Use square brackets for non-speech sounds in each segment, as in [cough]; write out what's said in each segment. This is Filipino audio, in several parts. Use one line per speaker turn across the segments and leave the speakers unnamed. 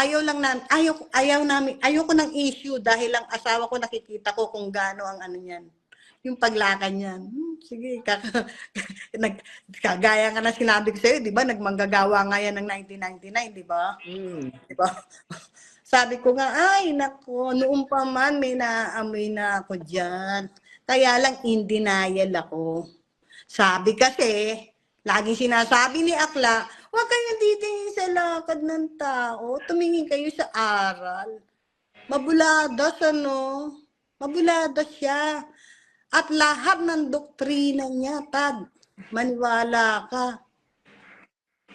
ayaw lang na, ayaw, ayaw namin, ayaw ko ng issue dahil lang asawa ko nakikita ko kung gaano ang ano niyan. Yung paglakad niyan. Hmm, sige, kaka, [laughs] nag, kagaya ka na sinabi ko sa'yo, di ba? Nagmanggagawa nga yan ng 1999, di ba?
Mm.
Di ba? [laughs] Sabi ko nga, ay, nako, noon pa man may naamoy na ako dyan. Kaya lang in denial ako. Sabi kasi, laging sinasabi ni Akla, huwag kayong titingin sa lakad ng tao, tumingin kayo sa aral. Mabuladas, ano? Mabuladas siya. At lahat ng doktrina niya, Tad, maniwala ka.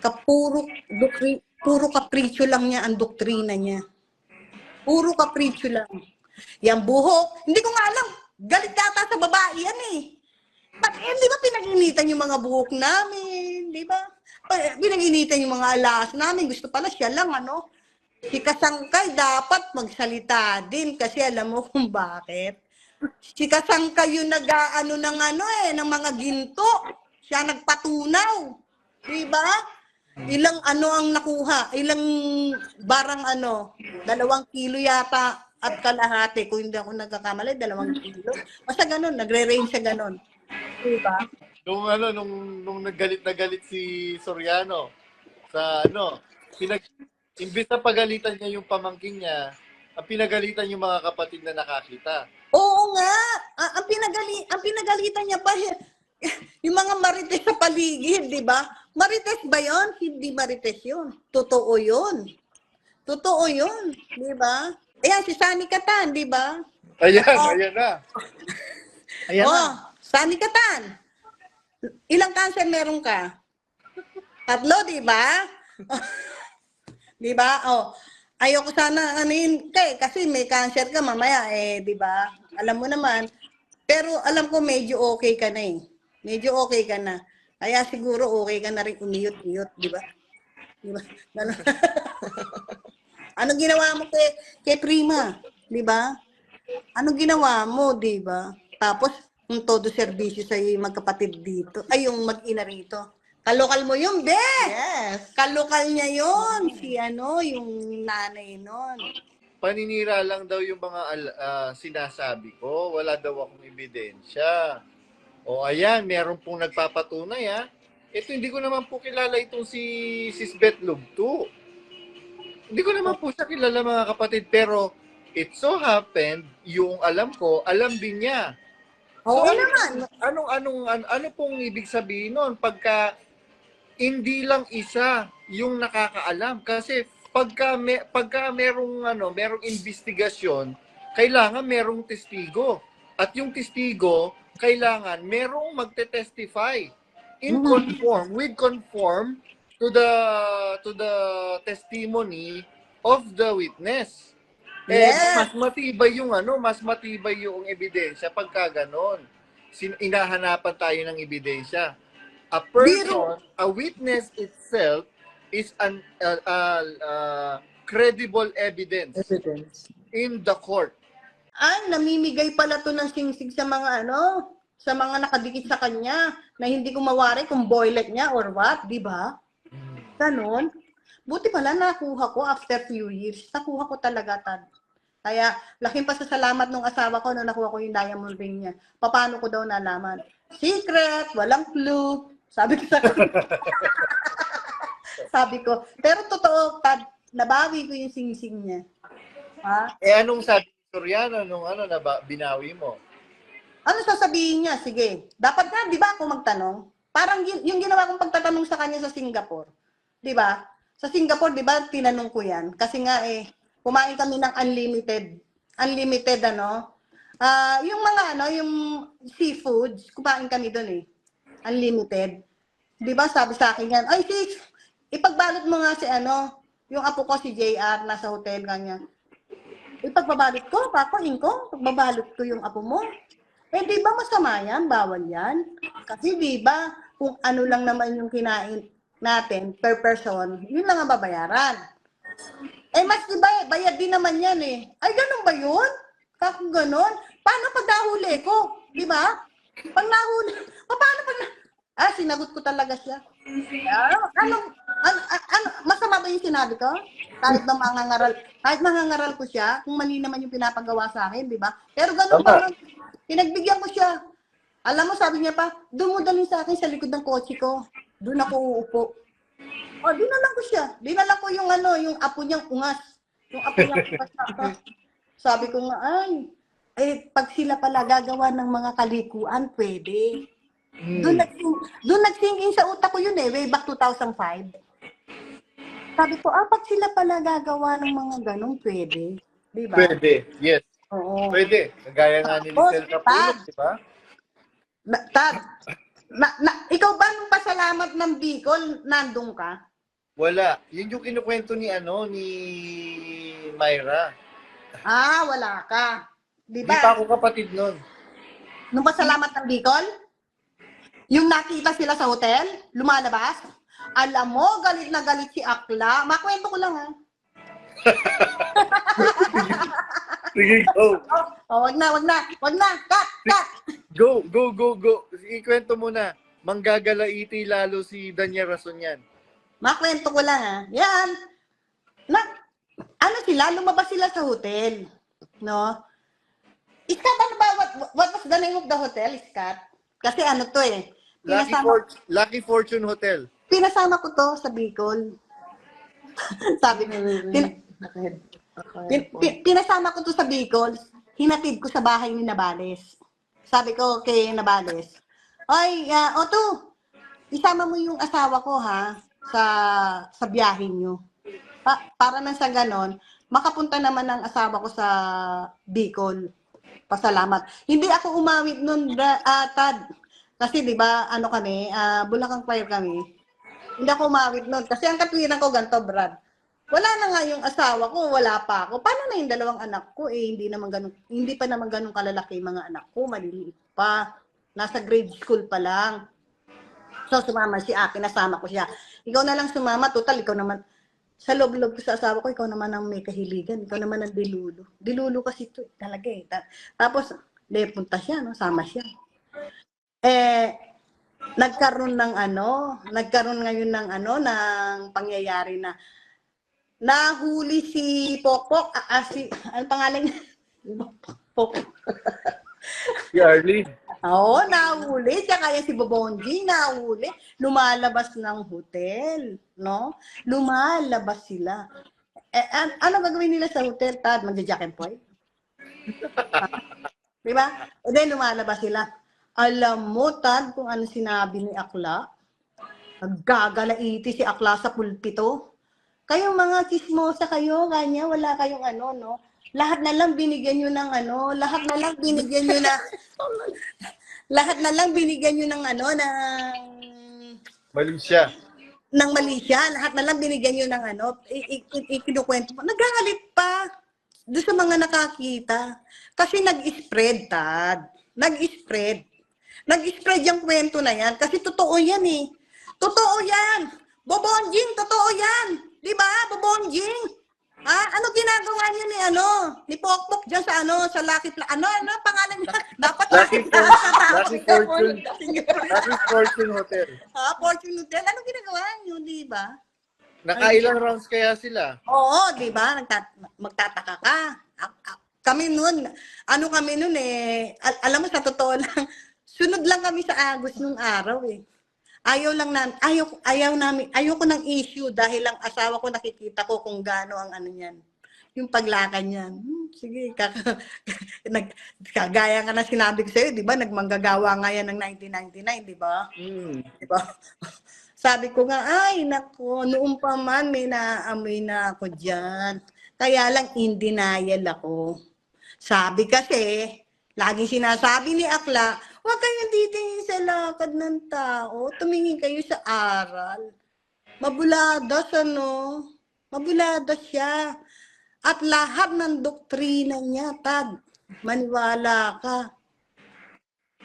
Kapuro, dokri, puro kapritsyo lang niya ang doktrina niya. Puro kapritsyo lang. Yang buhok, hindi ko nga alam. Galit yata sa babae yan eh. Ba't, eh, di ba pinag-initan yung mga buhok namin? Di ba? Pa- Pinag-initan yung mga alas namin. Gusto pala siya lang, ano? Si Kasangkay dapat magsalita din kasi alam mo kung bakit. Si Kasangkay yung nag-ano ng ano eh, ng mga ginto. Siya nagpatunaw. Di ba? Ilang ano ang nakuha? Ilang barang ano? Dalawang kilo yata at kalahati. Kung hindi ako nagkakamali, dalawang kilo. Basta ganun, nagre-range sa ganun. Diba?
Nung ano, nung, nung naggalit na galit si Soriano sa ano, pinag, imbis na pagalitan niya yung pamangking niya, ang pinagalitan yung mga kapatid na nakakita.
Oo nga. Ah, ang, pinagali, ang pinagalitan niya pa, [laughs] yung mga marites sa paligid, di ba? Marites ba yon? Hindi marites yun. Totoo yun. Totoo yun. Di ba? Ayan, si Sani Katan, di ba?
Ayan,
Oo.
ayan na. Ayan
oh,
na.
Sani Katan. Ilang cancer meron ka? Tatlo, di ba? di ba? Oh, ayoko sana ano yun, kay, kasi may cancer ka mamaya eh, di ba? Alam mo naman. Pero alam ko medyo okay ka na eh. Medyo okay ka na. Kaya siguro okay ka na rin umiyot-iyot, di ba? Di ba? [laughs] Anong ginawa mo kay, kay Prima? Di ba? Anong ginawa mo, di ba? Tapos, yung todo serbisyo sa yung magkapatid dito, ay yung mag-ina rito. Kalokal mo yun, be!
Yes.
Kalokal niya yon si ano, yung nanay nun.
Paninira lang daw yung mga al- ah, sinasabi ko. Wala daw akong ebidensya. O ayan, meron pong nagpapatunay ha. Ito, hindi ko naman po kilala itong si Sis Beth Lugto. Hindi ko naman po siya kilala mga kapatid. Pero it so happened, yung alam ko, alam din niya.
Oo
ano-
naman.
Anong, anong, ano, ano pong ibig sabihin nun? Pagka hindi lang isa yung nakakaalam. Kasi pagka, may, pagka merong, ano, merong investigasyon, kailangan merong testigo. At yung testigo, kailangan merong magte-testify in
Mhm.
conform, with conform to the to the testimony of the witness. Eh,
Yes.
mas matibay yung ano, mas matibay yung ebidensya pagka ganon. Sin- inahanapan tayo ng ebidensya. A person, a witness itself is an uh, uh, uh, credible evidence
Evidence.
in the court.
Ay, namimigay pala to ng singsig sa mga ano, sa mga nakadikit sa kanya, na hindi ko mawari kung boylet niya or what, di ba? Ganon. Buti pala nakuha ko after few years. Nakuha ko talaga, Tad. Kaya, laking pasasalamat nung asawa ko na nakuha ko yung diamond ring niya. Paano ko daw nalaman? Secret, walang clue. Sabi ko sa [laughs] Sabi ko, pero totoo, Tad, nabawi ko yung singsing niya. Ha?
Eh anong sabi ni Soriano nung ano na ba, binawi mo?
Ano sasabihin niya? Sige. Dapat nga, di ba ako magtanong? Parang yun- yung ginawa kong pagtatanong sa kanya sa Singapore. Di ba? Sa Singapore, di ba, tinanong ko yan. Kasi nga eh, kumain kami ng unlimited. Unlimited ano. Ah, yung mga ano, yung seafoods, kumain kami doon eh. Unlimited. Di ba, sabi sa akin yan, ay sis, ipagbalot mo nga si ano, yung apo ko si JR, nasa hotel kanya. Ipagbabalot ko, papain ko, pagbabalot ko yung apo mo. Eh, di ba masama yan? Bawal yan. Kasi di ba, kung ano lang naman yung kinain natin per person, yun lang ang babayaran. Eh, mas di ba, bayad din naman yan eh. Ay, ganun ba yun? Kako ganun? Paano pag nahuli ko? Di ba? Pag nahuli, [laughs] pa- paano pag na... Ah, sinagot ko talaga siya. Ah, ano, Ano, ano, masama ba yung sinabi ko? Kahit na mangangaral, kahit mangangaral ko siya, kung mali naman yung pinapagawa sa akin, di ba? Pero ganun pa rin. Pinagbigyan ko siya. Alam mo, sabi niya pa, dumudalhin sa akin sa likod ng kotse ko. Doon ako uupo. O, dinalan ko siya. Dinalan ko yung ano, yung apo niyang ungas. Yung apo niyang [laughs] ungas. na- sabi ko nga, ay, eh, pag sila pala gagawa ng mga kalikuan, pwede.
Mm.
Doon nagsing, doon nagsing in sa utak ko yun eh, way back 2005. Sabi ko, ah, pag sila pala gagawa ng mga ganong, pwede. Di ba?
Pwede. Yes.
Oo.
Pwede. Kagaya nga ni
Tapos,
Lisel Capulot, di ba?
Na, Tad, na, na, ikaw ba nung pasalamat ng Bicol, nandun ka?
Wala. Yun yung kinukwento ni ano, ni Myra.
Ah, wala ka. Di
Di
ba?
pa ako kapatid nun.
Nung pasalamat ng Bicol, yung nakita sila sa hotel, lumalabas, alam mo, galit na galit si Akla. Makwento ko lang ha. [laughs]
Sige, go.
Oh, wag na, wag na, wag na. Cut, cut.
Go, go, go, go. Ikwento mo na. Manggagalaiti lalo si Daniel Rason yan.
Makwento ko lang ha. Yan. Na, ano sila, lumabas sila sa hotel. No? Iskat, ano ba? What, what was the name of the hotel, Iskat? Kasi ano to eh.
Lucky,
Pinasama,
Fort- Lucky Fortune Hotel.
pinasama ko to sa Bicol. [laughs] Sabi ko, pin, pin, pin- pinasama ko to sa Bicol. Hinatid ko sa bahay ni Nabales. Sabi ko kay Nabales, Ay, uh, Oto, isama mo yung asawa ko ha sa sa biyahe nyo. Pa- para nang sa ganon, makapunta naman ang asawa ko sa Bicol. Pasalamat. Hindi ako umawit nun, ah, Tad. Kasi 'di ba, ano kami, ah, Bulacan Choir kami. Hindi ako umawit nun. Kasi ang katwiran ko ganito, Brad. Wala na nga yung asawa ko, wala pa ako. Paano na yung dalawang anak ko? Eh, hindi naman ganun, hindi pa naman ganun kalalaki mga anak ko, maliliit pa. Nasa grade school pa lang. So, sumama si Aki, nasama ko siya. Ikaw na lang sumama, total, ikaw naman, sa loob-loob ko sa asawa ko, ikaw naman ang may kahiligan, ikaw naman ang dilulo. Dilulo kasi ito, talaga eh. Ta- Tapos, de, punta siya, no? sama siya. Eh, nagkaroon ng ano, nagkaroon ngayon ng ano, ng pangyayari na nahuli si Pokpok, ah, ah, si, ano pangalan niya? [laughs] Pokpok.
Si Arlene.
Oo, nahuli. Siya kaya si Bobonji, nahuli. Lumalabas ng hotel, no? Lumalabas sila. Eh, an- ano gagawin nila sa hotel, Tad? Magja-jack and point? Di ba? E then, lumalabas sila. Alam mo, Tad, kung ano sinabi ni Akla? Naggagalaiti si Akla sa pulpito. Kayong mga chismosa kayo, kanya, wala kayong ano, no? Lahat na lang binigyan nyo ng ano, lahat na lang binigyan nyo na, [laughs] lahat na lang binigyan nyo ng ano, ng,
Mali siya.
ng mali siya. Lahat na lang binigyan nyo ng ano, ikinukwento mo. Nagagalit pa doon sa mga nakakita. Kasi nag-spread, Tad. Nag-spread. Nag-spread yung kwento na yan. Kasi totoo yan eh. Totoo yan. Bobonjing, totoo yan. Di ba, Bobonjing? Ha? Ano ginagawa niya ni ano? Ni Pokpok dyan sa ano, sa Lucky Pla- Ano, ano ang pangalan niya? Dapat
Lucky
Lucky
For-
Plaza.
Lucky Fortune. Lucky Fortune Hotel.
Ha? Fortune Hotel. Ano ginagawa niyo, di ba?
Nakailang rounds kaya sila?
Oo, di ba? Nagtat- magtataka ka. A- a- Kami nun, ano kami nun eh, al- alam mo sa totoo lang, [laughs] sunod lang kami sa Agos nung araw eh. Ayaw lang na, ayaw, ayaw namin, ayaw ko ng issue dahil lang asawa ko nakikita ko kung gaano ang ano niyan. Yung paglakad niyan. Hmm, sige, kaka, [laughs] nag, kagaya nga na sinabi ko sa'yo, di ba? Nagmanggagawa nga yan ng 1999, di ba?
Hmm.
Di ba? [laughs] Sabi ko nga, ay, nako, noong pa man may naamoy na ako dyan. Kaya lang in denial ako. Sabi kasi, laging sinasabi ni Akla, huwag kayong titingin sa lakad ng tao. Tumingin kayo sa aral. Mabuladas, ano? Mabuladas siya. At lahat ng doktrina niya, Tad, maniwala ka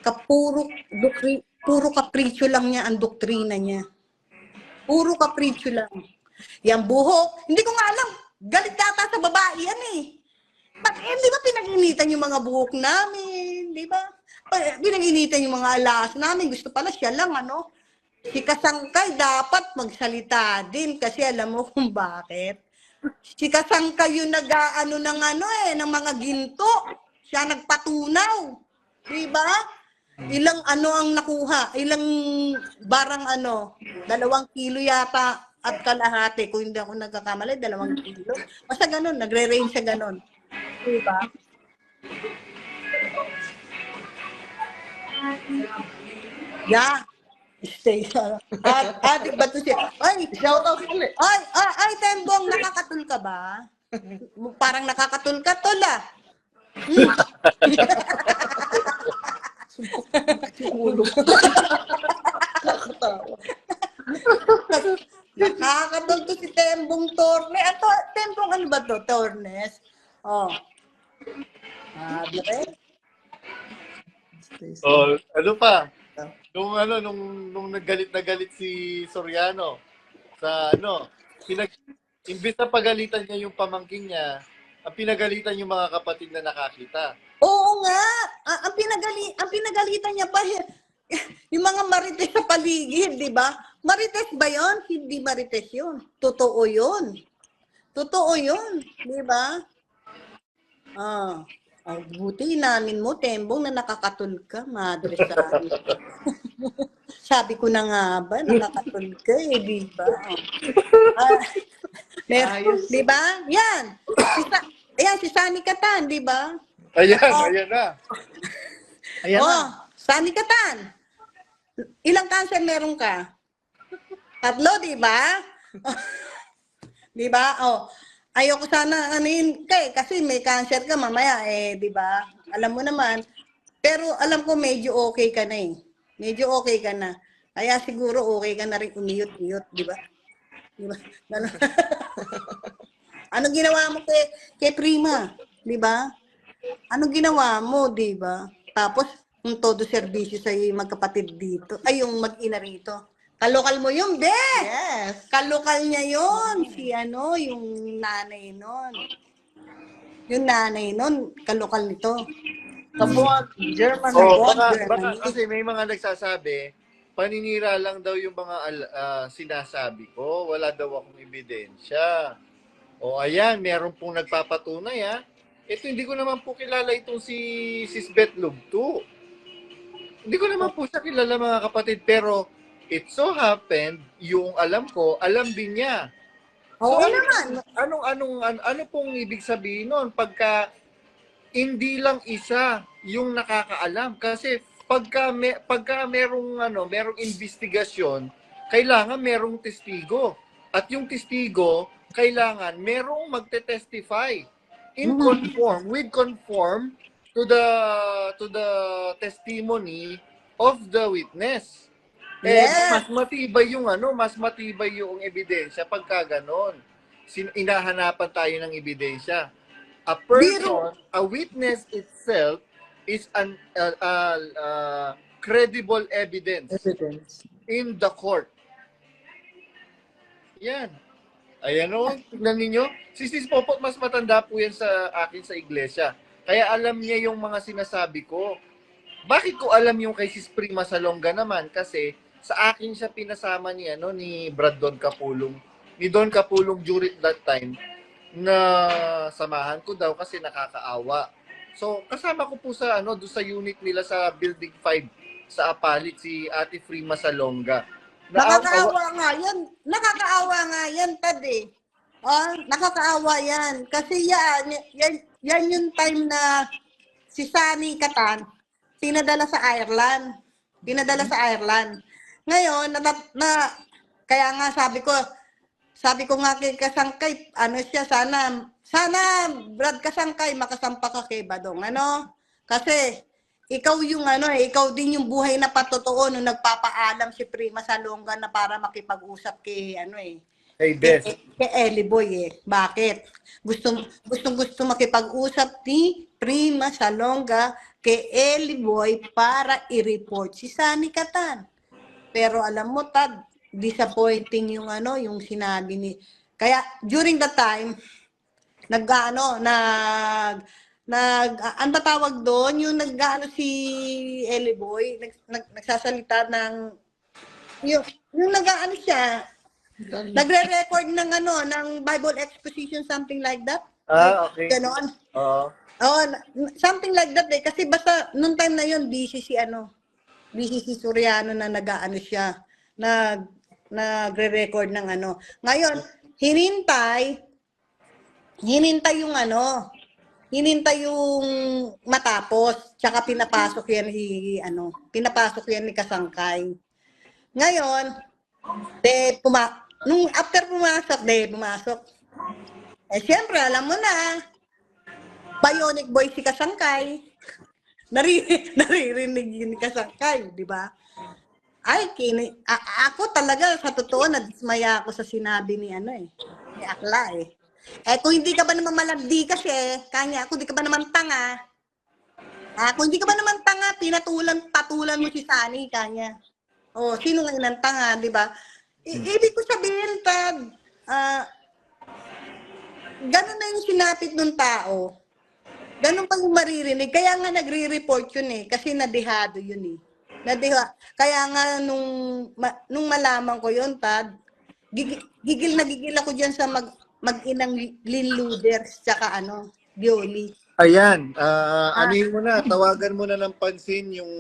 kapuro dokri, puro kapritsyo lang niya ang doktrina niya. Puro kapritsyo lang. Yang buhok, hindi ko nga alam. Galit yata sa babae yan eh. But, eh, di ba pinag-initan yung mga buhok namin? Di ba? Pinag-initan yung mga alas namin. Gusto pala siya lang, ano? Si Kasangkay dapat magsalita din kasi alam mo kung bakit. Si Kasangkay yung nag-ano ng ano eh, ng mga ginto. Siya nagpatunaw. Di ba? Ilang ano ang nakuha? Ilang barang ano? Dalawang kilo yata at kalahati. Kung hindi ako nagkakamali, dalawang kilo. Basta ganun, nagre-range siya ganun. Di ba? Yeah. Stay sa... At, at, ba't to siya? Ay,
Shout out ulit.
ay, ay, ay, Tembong, nakakatul ka ba? Parang nakakatul ka, tol ah.
Ulo. Nakakatawa.
Nakakatul to si Tembong Torne. Ato, Tembong ano ba to? Tornes? Oh. Ah, dire?
Stay safe.
Oh, ano pa? Nung ano, nung, nung naggalit na galit si Soriano sa ano, pinag, imbis na pagalitan niya yung pamangking niya, ang pinagalitan yung mga kapatid na nakakita.
Oo nga. Ah, ang, pinagali, ang pinagalitan niya pa, [laughs] yung mga marites sa paligid, di ba? Marites ba yon? Hindi marites yun. Totoo yun. Totoo yun. Di ba? Ah. Ah, buti inamin mo, Tembong, na nakakatul ka, madre sabi. [laughs] sabi ko na nga ba, nakakatul ka eh, di ba? [laughs] Ah, mer-
Ayos.
di ba? Yan. Si Sa- Ayan, si Sani Katan, di ba?
Ayan,
Oh.
ayan na.
Ayan
oh,
na.
Sani Katan. Ilang cancer meron ka? Tatlo, di ba? [laughs] di ba? Oh, ayoko sana yun, kay, kasi may cancer ka mamaya eh, di ba? Alam mo naman. Pero alam ko medyo okay ka na eh. Medyo okay ka na. Kaya siguro okay ka na rin umiyot-iyot, di ba? Di ba? Ano [laughs] ginawa mo kay, kay Prima? Di ba? Ano ginawa mo, di ba? Tapos, yung todo serbisyo sa yung magkapatid dito, ay yung mag-ina rito. Kalokal mo yun, be!
Yes.
Kalokal niya yon si ano, yung nanay nun. Yung nanay nun, kalokal nito.
Kabuan. German.
Oh,
Bon,
baka, baka kasi may mga nagsasabi, paninira lang daw yung mga ah, sinasabi ko. Wala daw akong ebidensya. O ayan, meron pong nagpapatunay ha. Ito, hindi ko naman po kilala itong si Sisbeth Lubto. Hindi ko naman po siya kilala mga kapatid, pero it so happened, yung alam ko, alam din niya.
Oo
So,
naman.
Anong anong ano, ano pong ibig sabihin noon pagka hindi lang isa yung nakakaalam kasi pagka may, pagka merong ano, merong investigasyon, kailangan merong testigo. At yung testigo, kailangan merong magte-testify in
Mhm.
conform with conform to the to the testimony of the witness. Eh,
Yes.
mas matibay yung ano, mas matibay yung ebidensya pagka ganon. Sin- inahanapan tayo ng ebidensya. A person, a witness itself is an uh, uh, uh, credible evidence
Evidence.
in the court. Yan. Ayan o, tignan ninyo. Si Sis Popot, mas matanda po yan sa akin sa iglesia. Kaya alam niya yung mga sinasabi ko. Bakit ko alam yung kay Sis Prima Salonga naman? Kasi sa akin siya pinasama ni, ano, ni Brad Don Capulong. Ni Don Capulong during that time na samahan ko daw kasi nakakaawa. So, kasama ko po sa ano, doon sa unit nila sa Building 5 sa Apalit si Ate Prima Salonga.
Nakakaawa nga yan. Nakakaawa nga yan, Tad. Oh, nakakaawa yan. Kasi yan, yan, yan yung time na si Sunny Katan, pinadala sa Ireland. Pinadala sa Ireland. Ngayon, na, na, kaya nga sabi ko, sabi ko nga kay Kasangkay, ano siya, sana, sana, Brad Kasangkay, makasampa ka kay Badong. Ano? Kasi, ikaw yung ano eh, ikaw din yung buhay na patotoo nung nagpapaalam si Prima Salonga na para makipag-usap kay ano eh.
Hey, Beth.
Kay, kay Ellie Boy eh. Bakit? Gusto gusto gusto makipag-usap ni Prima Salonga kay Ellie Boy para i-report si Sunny Katan. Pero alam mo Tad, disappointing yung ano, yung sinabi ni Kaya during that time nag-ano, nag nag ah, ang tatawag doon yung nag-ano si Ellie Boy nag, nag, nagsasalita ng yung, yung nag-ano siya, nagre-record ng ano, ng Bible exposition, something like that.
Ah, okay.
Ganon.
Oo.
Oh, na- something like that eh. Kasi basta, nung time na yun, busy si ano, busy si Soriano na nag-ano siya, nag, nagre-record ng ano. Ngayon, hinintay, hinintay yung ano, hinintay yung matapos, tsaka pinapasok yan si, ano, pinapasok yan ni Kasangkay. Ngayon, de, puma, nung after pumasok, de, pumasok. Eh, siyempre, alam mo na, Bionic Boy si Kasangkay. Nari, [laughs] naririnig yun ni Kasangkay, di ba? Ay, kini, a- ako talaga, sa totoo, nadismaya ako sa sinabi ni ano eh, ni Akla eh. Eh, kung hindi ka ba naman malandi kasi, kanya, kung hindi ka ba naman tanga, ah, kung hindi ka ba naman tanga, pinatulan, patulan mo si Sunny, kanya. O, sino nga ang tanga, di ba? I- ibig ko sabihin, Tad, ah, ganun na yung sinapit ng tao. Ganun pa yung maririnig. Kaya nga nagre-report yun eh. Kasi nadehado yun eh. Nadeha. Kaya nga nung, ma- nung malaman ko yun, Tad, gigil, gigil na gigil ako dyan sa mag, mag-inang linluders tsaka ano, Bioli.
Ayan, ah anuhin mo na, tawagan mo na ng pansin yung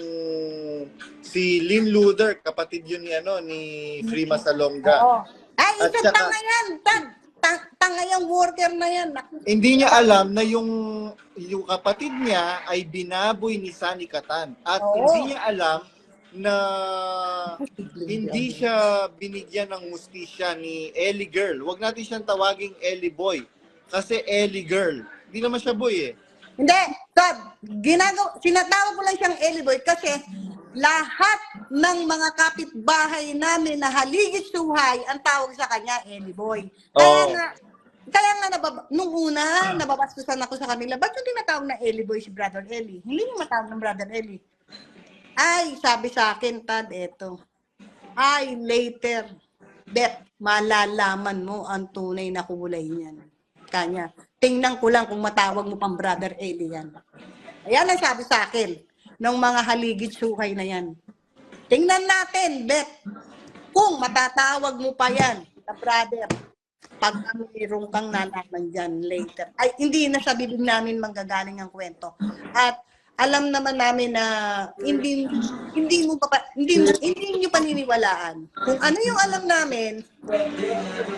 si Lynn Luder, kapatid yun ni ano ni Frima Salonga.
Oo. Ay,
At
isang
saka-
tanga yan, Tad. Ta- tanga yung worker na yan.
Hindi niya alam na yung yung kapatid niya ay binaboy ni Sani Katan at
Oo.
hindi niya alam na hindi siya binigyan ng mustisya ni Ellie Girl. Huwag natin siyang tawaging Ellie Boy kasi Ellie Girl. Hindi naman siya boy eh.
Hindi, Tad, ginagawa, sinatawag ko lang siyang Eliboy kasi lahat ng mga kapitbahay namin na haligit suhay ang tawag sa kanya Eliboy. Kaya
Oo.
nga, kaya nga nababa, nung una, nababastusan ako sa kanila, ba't yung tinatawag na Eliboy si Brother Eli? Hindi mo matawag ng Brother Eli. Ay, sabi sa akin, Tad, eto. Ay, later, bet, malalaman mo ang tunay na kulay niyan. Kanya. Tingnan ko lang kung matawag mo pang Brother Eli yan. Ayan ang sabi sa akin ng mga haligid suhay na yan. Tingnan natin, bet, kung matatawag mo pa yan, na brother, pag mayroon kang nalaman dyan later. Ay, hindi na sa bibig namin manggagaling ang kwento. At alam naman namin na hindi hindi mo pa hindi hindi niyo paniniwalaan. Kung ano yung alam namin,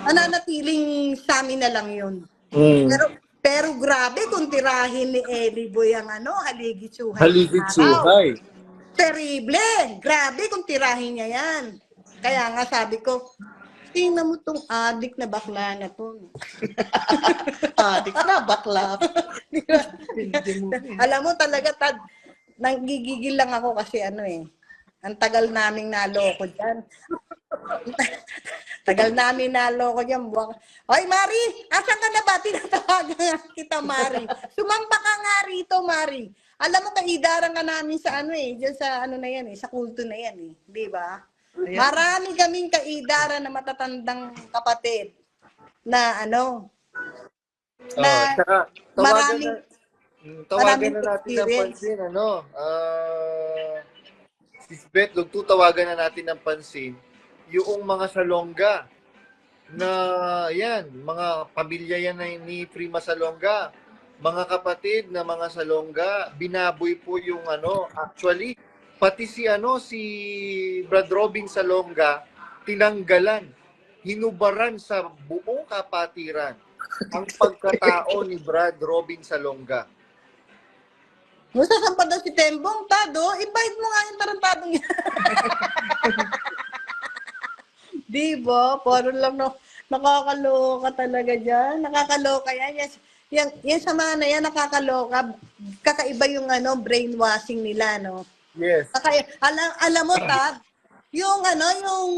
mananatiling sa amin na lang yun. Pero pero grabe kung tirahin ni Eli Boy ang ano, haligid suhay.
Haligid
Araw.
suhay.
Terrible. Grabe kung tirahin niya yan. Kaya nga sabi ko, tingnan mo tong adik na bakla na to. [laughs]
Adik na, bakla. [laughs]
Alam mo talaga, Tad, nanggigigil lang ako kasi ano eh. Ang tagal naming naloko dyan. [laughs] tagal namin naloko dyan. Buwak. Hoy, Mari! Asan ka na ba? Tinatawagan nga kita, Mari. Sumamba ka nga rito, Mari. Alam mo, kaidaran ka namin sa ano eh. Dyan sa ano na yan eh. Sa kulto na yan eh. Di ba? Marami kaming kaidaran na matatandang kapatid na ano,
Oh,
na
tsaka, tawagan
maraming-
na, Mm, tawagan
maraming
na natin ng
experience.
pansin, ano, ah, Sis Beth, tawagan na natin ng pansin, yung mga salongga, na, yan, mga pamilya yan na ni Prima Salonga, mga kapatid na mga salongga, binaboy po yung ano, actually, pati si ano, si Brad Robin Salonga, tinanggalan, hinubaran sa buong kapatiran ang pagkatao ni Brad Robin Salonga.
Musta saan pa daw si Tembong, Tado? Invite mo nga yung tarantadong yan. [laughs] Di ba? Parang lang no, nakakaloka talaga dyan. Nakakaloka yan. Yan, yan, yan sa mga na yan, nakakaloka. Kakaiba yung ano, brainwashing nila, no?
Yes.
Kaya, alam, alam mo, Tab, yung ano, yung,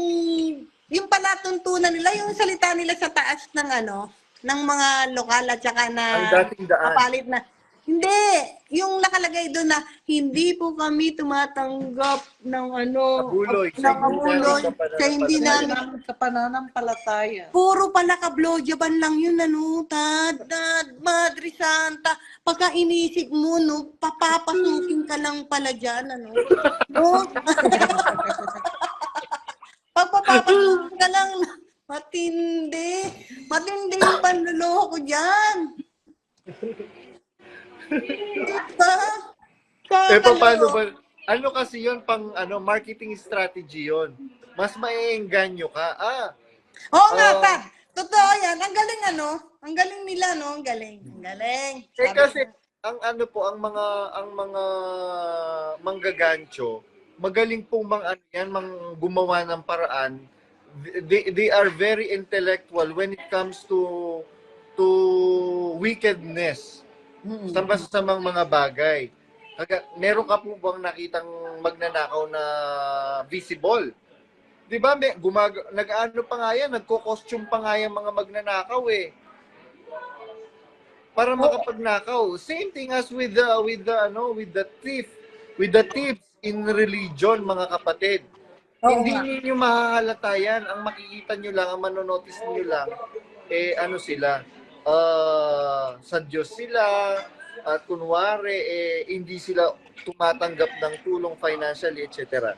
yung palatuntunan nila, yung salita nila sa taas ng ano, ng mga lokal at saka na
Ang dating daan.
kapalit na, hindi, yung nakalagay doon na hindi po kami tumatanggap ng ano,
Kabuloy,
ng kabuloy,
sa
hindi namin
Namin sa pananampalataya.
Puro pala ka-blowjoban lang yun, ano, tad, tad, Madre Santa. Pagka inisip mo, no, papapasukin ka lang pala dyan, ano. No? [laughs] Pagpapapatuloy ka lang. Matindi. Matindi yung panluloko ko dyan.
Eh, paano ba? Ano kasi yon pang ano marketing strategy yon. Mas maiengganyo ka. Ah,
Oo nga,
Ah.
pa. Totoo yan. Ang galing ano. Ang galing nila, no? Ang galing. Ang galing.
eh
Sabi
kasi
ko,
ang ano po ang mga ang mga manggagancho, magaling pong mga ano yan, mang gumawa ng paraan. They, they are very intellectual when it comes to to wickedness.
Mm,
sa masasamang mga bagay. Kaga, meron ka po bang nakitang magnanakaw na visible? 'Di ba? May gumag nag-ano pa nga yan, nagko-costume pa nga yung mga magnanakaw eh. Para makapagnakaw. Same thing as with the with the ano, with the thief, with the thieves in religion, mga kapatid.
Oo
Hindi
nga.
ninyo mahahalata yan. Ang makikita nyo lang, ang manonotice nyo lang, eh ano sila, ah sa Diyos sila, at kunwari, eh, hindi sila tumatanggap ng tulong financially, etc.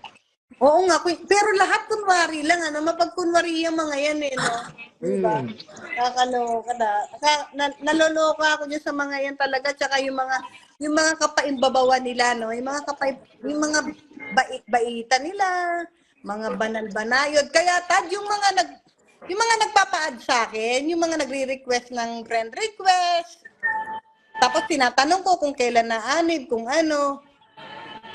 Oo nga, kuy- pero lahat kunwari lang, ano, mapagkunwari yung mga yan eh, no? Diba?
Mm.
Kakaloka na. Ka, na, naloloka ako dyan sa mga yan talaga, tsaka yung mga, yung mga kapaimbabawan nila, no? Yung mga kapay, yung mga bait-baitan nila, mga banal-banayod. Kaya tad, yung mga nag, yung mga nagpapaad sa akin, yung mga nagre-request ng friend request, tapos tinatanong ko kung kailan na anib, kung ano.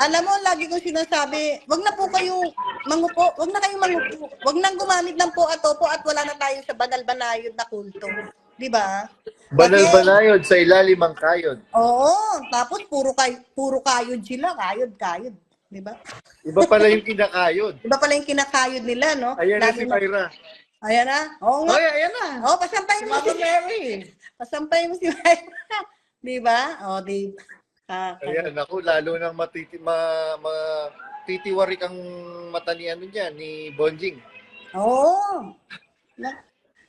Alam mo, lagi kong sinasabi, wag na po kayong mangupo, wag na kayong mangupo, wag nang gumamit ng po at opo at wala na tayo sa banal-banayod na kulto. Di ba?
Banal-banayod sa ilalim ang kayod.
Oo, tapos puro kay puro kayod sila, kayod, kayod. Di ba?
Iba pala yung kinakayod. [laughs]
Iba pala yung kinakayod nila, no?
Ayan na
Lagi
si Myra.
Ayan na. Oo nga.
Oy, ayan na.
Oo, pasampay
Si
mo
Mama
si
Mary. [laughs]
Pasampay mo si Myra. [laughs] di ba? O, di Ah,
Ayan, ako, lalo nang matiti, ma, ma, titiwarik ang mata ni ano dyan, ni Bonjing.
Oo. Na,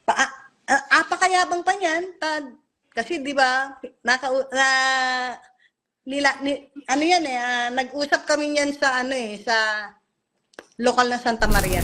pa, ah, apakayabang pa niyan. Tad, kasi 'di ba, naka na nila ni, ano yan eh, ah, nag-usap kami niyan sa ano eh, sa lokal na Santa Maria.